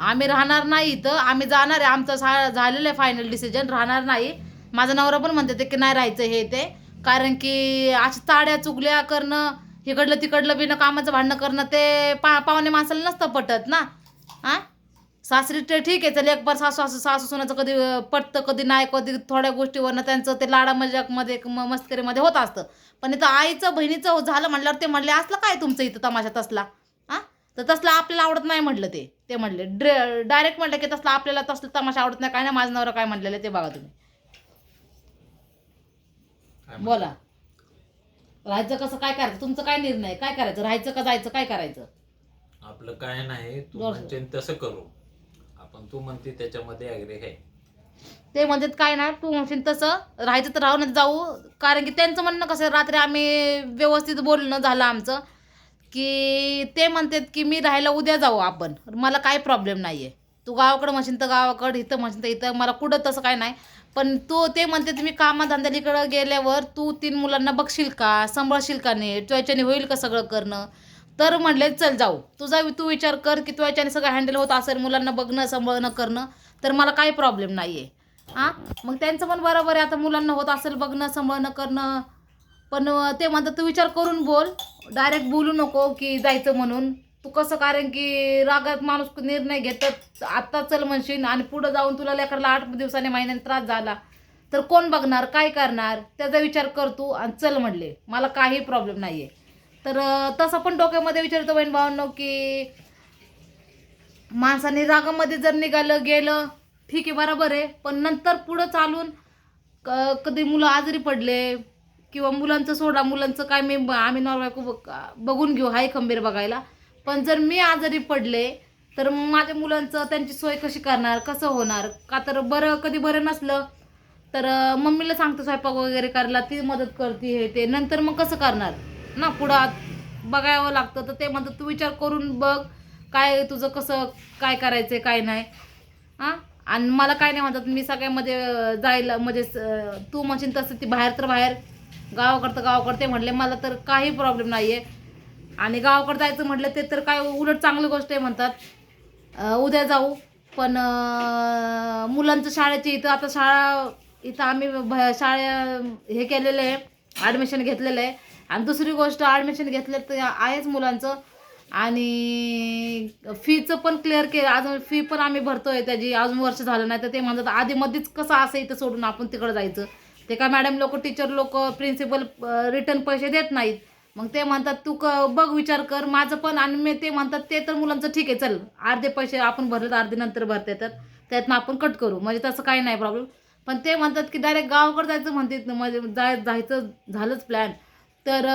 आम्ही राहणार नाही इथं. आम्ही जाणार आहे. आमचं झालेलं आहे फायनल डिसिजन राहणार नाही. माझा नवरा पण म्हणते ते की नाही राहायचं हे ते. कारण की अशा ताड्या चुगल्या करणं इकडलं तिकडलं बिना कामाचं भांडणं करणं ते पा पाहुणे माणसाला नसतं पटत ना? हां सासरी ते ठीक आहे. चल एक बार सासू सासू सासू सुनाचं कधी पटतं कधी नाही कधी थोड्या गोष्टीवरनं त्यांचं ते लाडा मजाकमध्ये मस्करीमध्ये होत असतं. पण इथं आईचं बहिणीचं झालं म्हटल्यावर ते म्हणले असलं काय तुमचं इथं तमाशा तसला? तर तसलं आपल्याला आवडत नाही म्हटलं ते. ते म्हणले डायरेक्ट म्हटलं की तसलं आपल्याला तसलं तमाशा आवडत नाही काय नाही माझं नवरा काय म्हटलेलं ते बघा तुम्ही? बोला. राहायचं कसं काय करायचं? तुमचं काय निर्णय? काय करायचं? राहायचं का जायचं? काय करायचं? आपलं काय नाही तू. म्हणते तसं करू. आपण तू म्हणते त्याच्यामध्ये अग्रे आहे. ते म्हणतात काय नाही तू म्हणशील तसं राहायचं तर राहूनच जाऊ. कारण की त्यांचं म्हणणं कसं आहे, रात्री आम्ही व्यवस्थित बोलणं झालं आमचं. की ते म्हणतात की मी राहायला उद्या जाऊ आपण. मला काय प्रॉब्लेम नाही आहे तू गावाकडं म्हणशील तर गावाकडं इथं म्हणशील तर इथं. मला कुठं तसं काय नाही. पण तू ते म्हणते मी कामाधंद्यालीकडं गेल्यावर तू तीन मुलांना बघशील का? सांभाळशील का नाही त्वच्याने होईल का सगळं करणं? तर म्हणले चल जाऊ. तुझा तू विचार कर की त्वच्याने सगळं हँडल होत असेल मुलांना बघणं सांभाळणं करणं तर मला काही प्रॉब्लेम नाही आहे हां मग त्यांचं पण बरोबर आहे. आता मुलांना होत असेल बघणं सांभाळणं करणं. पण ते म्हणतात तू विचार करून बोल. डायरेक्ट बोलू नको की जायचं म्हणून. तू कसं कारण की रागात माणूस निर्णय घेतात आत्ता चल म्हणशील आणि पुढं जाऊन तुला लेकरला आठ दिवसाने महिन्याने त्रास झाला. तर कोण बघणार काय करणार? त्याचा विचार कर तू आणि चल म्हणले. मला काही प्रॉब्लेम नाही आहे तर तसं पण डोक्यामध्ये विचारतो बहीण भावांनो की माणसाने रागामध्ये जर निघालं गेलं ठीक आहे बरोबर आहे. पण नंतर पुढं चालून क कधी मुलं आजारी पडले किंवा मुलांचं सोडा मुलांचं काय मी आम्ही नॉर्मल बघून घेऊ हाय खंबीर बघायला. पण जर मी आजारी पडले तर मग माझ्या मुलांचं त्यांची सोय कशी करणार कसं होणार? का तर बरं कधी बरं नसलं तर मम्मीला सांगतो स्वयंपाक वगैरे करायला ती मदत करते हे ते. नंतर मग कसं करणार? ना पुढं आत बघावं लागतं तर ते म्हणतात तू विचार करून बघ काय तुझं कसं काय करायचं काय नाही. हां? आणि मला काय नाही म्हणतात मी सगळ्यामध्ये जायला म्हणजे तू म्हणशील तसं ती बाहेर तर बाहेर. गावाकडं तर गावाकडं म्हटले मला तर काही प्रॉब्लेम नाही आहे आणि गावाकडं जायचं म्हटलं ते तर काय उलट चांगली गोष्ट आहे म्हणतात. उद्या जाऊ पण मुलांचं शाळेची इथं आता शाळा इथं आम्ही भ- शाळा हे केलेलं आहे ॲडमिशन घेतलेलं आहे. आणि दुसरी गोष्ट ॲडमिशन घेतलं तर आहेच मुलांचं. आणि फीचं पण क्लिअर केलं. अजून फी पण आम्ही भरतो आहे त्याची. अजून वर्ष झालं नाही तर ते म्हणतात आधीमध्येच कसं असं इथं सोडून आपण तिकडं जायचं. ते काय मॅडम लोक टीचर लोक प्रिन्सिपल रिटर्न पैसे देत नाहीत. मग ते म्हणतात तू क बघ विचार कर. माझं पण आणि मी ते म्हणतात ते तर मुलांचं ठीक आहे चल. अर्धे पैसे आपण भरले तर अर्धे नंतर भरते तर. त्यातनं आपण कट करू. म्हणजे तसं काही नाही प्रॉब्लेम पण ते म्हणतात की डायरेक्ट गावाकडे जायचं म्हणतात म्हणजे जाय जायचं झालंच प्लॅन तर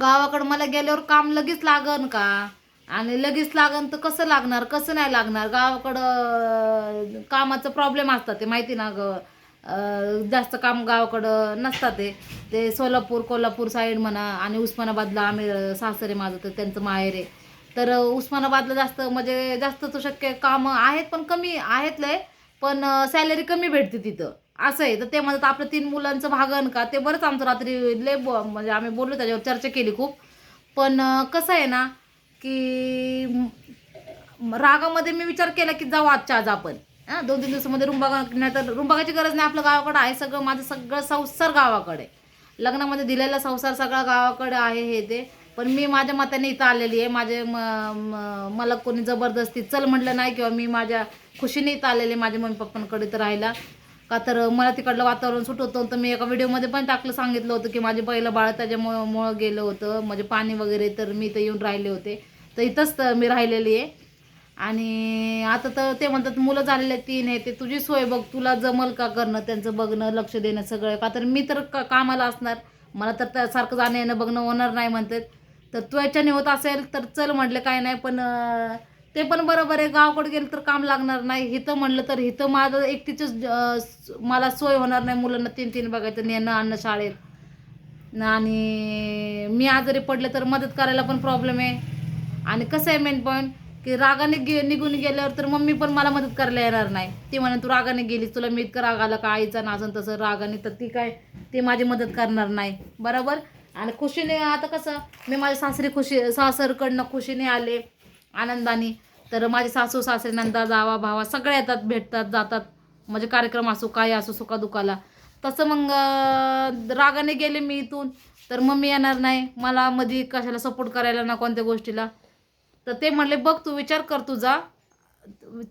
गावाकडं मला गेल्यावर काम लगेच लागन का? आणि लगेच लागन तर कसं लागणार? कसं नाही लागणार? गावाकडं कामाचं प्रॉब्लेम असतात ते माहिती ना ग. जास्त काम गावाकडं नसतात ते. ते सोलापूर कोल्हापूर साईड म्हणा आणि उस्मानाबादला आम्ही सासरे माझं तर त्यांचं माहेर आहे. तर उस्मानाबादला जास्त म्हणजे जास्त तो शक्य कामं आहेत पण कमी आहेत लय. पण सॅलरी कमी भेटते तिथं. असं आहे. तर ते म्हणतात आपलं तीन मुलांचं भागन का? ते बरंच आमचं रात्री लय म्हणजे आम्ही बोललो त्याच्यावर चर्चा केली खूप. पण कसं आहे ना की रागामध्ये मी विचार केला की जाऊ आजच्या आज आपण. हां दोन तीन दिवसामध्ये रुंबागा नाही तर रुंबागाची गरज नाही आपलं गावाकडं आहे सगळं माझं सगळं संसार गावाकडे लग्नामध्ये दिलेला संसार सगळा गावाकडे आहे हे ते. पण मी माझ्या मताने इथं आलेली आहे. माझे म मला कोणी जबरदस्ती चल म्हटलं नाही किंवा मी माझ्या खुशीने इथं आलेले माझ्या मम्मी पप्पांकडे इथं राहायला. का तर मला तिकडलं वातावरण सुट होतं तर मी एका व्हिडिओमध्ये पण टाकलं सांगितलं होतं की माझे पहिलं बाळ त्याच्यामुळं मुळं गेलं होतं. म्हणजे पाणी वगैरे तर मी इथं येऊन राहिले होते. तर इथंच तर मी राहिलेली आहे. आणि आता तर ते म्हणतात मुलं झालेले तीन आहे ते तुझी सोय बघ तुला जमल का करणं त्यांचं बघणं लक्ष देणं सगळं. का तर मी तर का कामाला असणार. मला तर सारखं जाणं येणं बघणं होणार नाही म्हणतात. तर तू याच्याने होत असेल तर चल म्हटलं काय नाही पण ते पण बरोबर आहे. गावाकडे गेलं तर काम लागणार नाही. हिथं म्हणलं तर हिथं माझं एकटीच मला सोय होणार नाही. मुलांना तीन तीन बघायचं नेणं आणणं शाळेत. आणि मी आजारी पडले तर मदत करायला पण प्रॉब्लेम आहे. आणि कसं आहे मेन पॉईंट की रागाने गे निघून गेल्यावर तर मम्मी पण मला मदत करायला येणार नाही. ती म्हणे तू रागाने गेलीस तुला मी इतकं राग आला का? आईचा नाजन तसं रागाने तर ती काय ती माझी मदत करणार नाही. बरोबर? आणि खुशीने आता कसं मी माझ्या सासरी खुशी सासरकडनं खुशीने आले आनंदाने. तर माझे सासू सासरे नंदा जावा भावा सगळे येतात भेटतात जातात. म्हणजे कार्यक्रम असो काय असो सुखादुखाला. तसं मग रागाने गेले मी इथून. तर मम्मी येणार नाही. मला मध्ये कशाला सपोर्ट करायला ना कोणत्या गोष्टीला. तर ते म्हणले बघ तू विचार कर तुझा.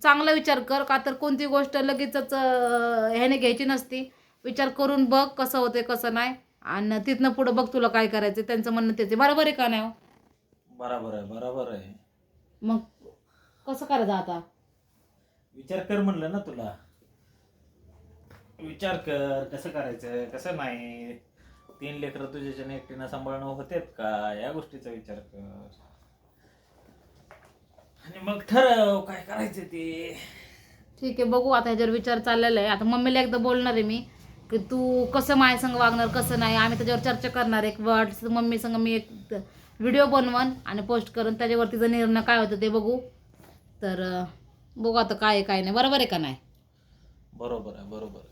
चांगला विचार कर का तर कोणती गोष्ट लगेचच ह्याने घ्यायची नसती. विचार करून बघ कसं होते कसं नाही. आणि तिथनं पुढं बघ तुला काय करायचं त्यांचं म्हणणं तेच आहे. बरोबर आहे का नाही हो? बरोबर आहे बरोबर आहे. मग कसं करायचं आता? विचार कर म्हणलं ना तुला. विचार कर कसं करायचं कसं नाही. तीन लेकरं तुझ्याच्याने एकटीनं सांभाळणं होतेत का? या गोष्टीचा विचार कर. आणि मग ठरव काय करायचं ते. ठीक आहे बघू आता ह्याच्यावर विचार चाललेला आहे. आता मम्मीला एकदा बोलणार आहे मी की तू कसं माझ्या संग वागणार कसं नाही? आम्ही त्याच्यावर चर्चा करणार एक वर्ड्स मम्मी संग मी एक व्हिडिओ बनवन आणि पोस्ट करून त्याच्यावर तिचा निर्णय काय होतं ते बघू. तर बघू आता काय आहे काय नाही. बरोबर आहे का नाही? बरोबर आहे बरोबर आहे.